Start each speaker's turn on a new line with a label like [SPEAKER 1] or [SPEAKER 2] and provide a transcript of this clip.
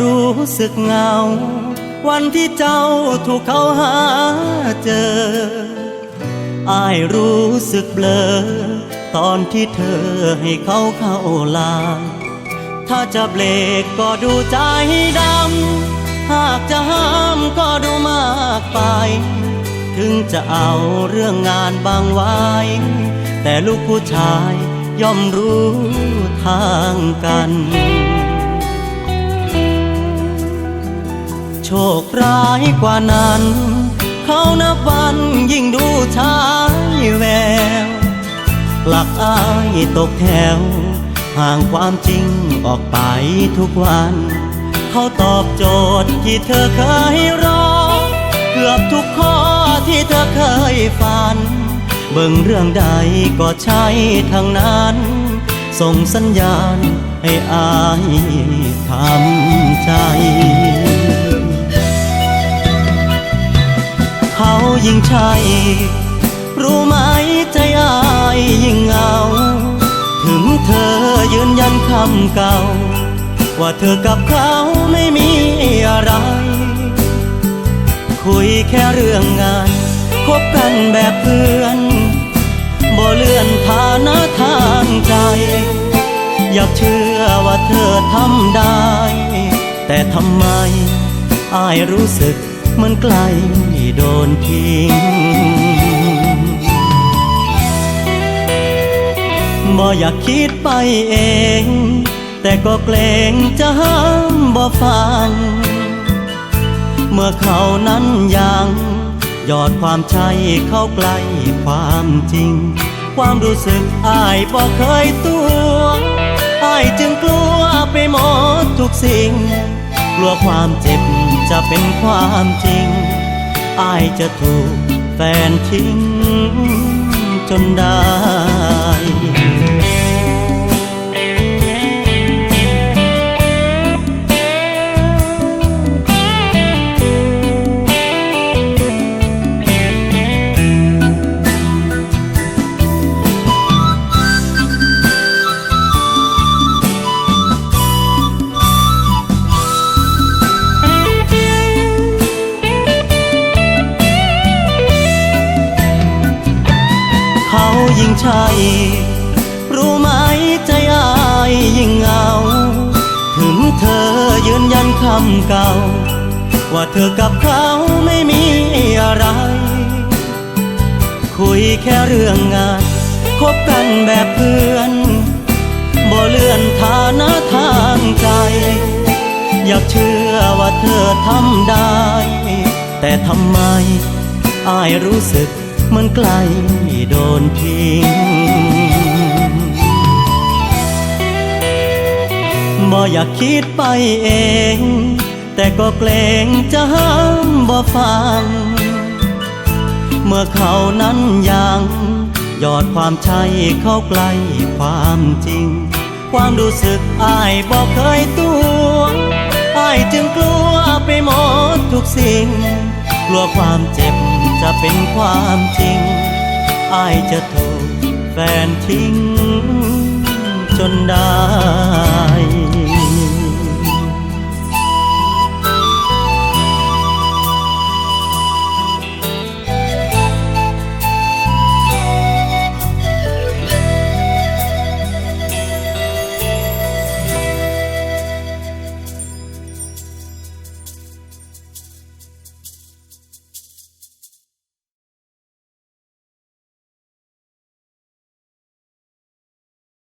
[SPEAKER 1] รู้สึกเหงา วันที่เจ้าถูกเขาหาเจอ อายรู้สึกเบลอ ตอนที่เธอให้เขาเข้าลา ถ้าจะเบรกก็ดูใจดำ หากจะห้ามก็ดูมากไป ถึงจะเอาเรื่องงานบางไว้ แต่ลูกผู้ชายย่อมรู้ทางกัน คร้ายกว่านั้น เขานับวันยิ่งดูชายแวว หลักอายตกแถว ห่างความจริงออกไปทุกวัน เขาตอบโจทย์ที่เธอเคยรอเกือบทุกข้อที่เธอเคยฝัน เบิ่งเรื่องใดก็ใช่ทั้งนั้น ส่งสัญญาณให้อายทำใจ ยิ่งใช่ รู้ไหมใจอายยิ่งเหงา ถึงเธอยืนยันคำเก่า ว่าเธอกับเขาไม่มีอะไร คุยแค่เรื่องงาน คบกันแบบเพื่อน บ่เลื่อนฐานะทางใจ อยากเชื่อว่าเธอทำได้ แต่ทำไมอายรู้สึกมือนไกล โดนทิ้งบ่อยากคิดไปเอง แต่ก็เกรงจะห้ามบ่ฟัง เมื่อเขานั้นยังหยอดความใช่เข้าใกล้ความจริง ความรู้สึกอายบ่เคยตัวอายจึงกลัวไปหมดทุกสิ่ง กลัวความเจ็บจะเป็นความจริง อายจะถูกแฟนทิ้งจนได้ ใช่ รู้ไหมใจอายยิ่งเหงา ถึงเธอยืนยันคำเก่า ว่าเธอกับเขาไม่มีอะไร คุยแค่เรื่องงานคบกันแบบเพื่อน บ่เลื่อนฐานะทางใจ อยากเชื่อว่าเธอทำได้ แต่ทำไมอายรู้สึกมือนไกลโด ทิ้งบ่อยากคิดไปเอง แต่ก็เกรงจะห้ามบ่ฟัง เมื่อเขานั้นยังยอดความใช่เข้าใกล้ความจริง ความรู้สึกอายบอกเคยตัวอายจึงกลัวไปหมดทุกสิ่ง กลัวความเจ็บจะเป็นความจริง อายจะถูกแฟนทิ้งจนได้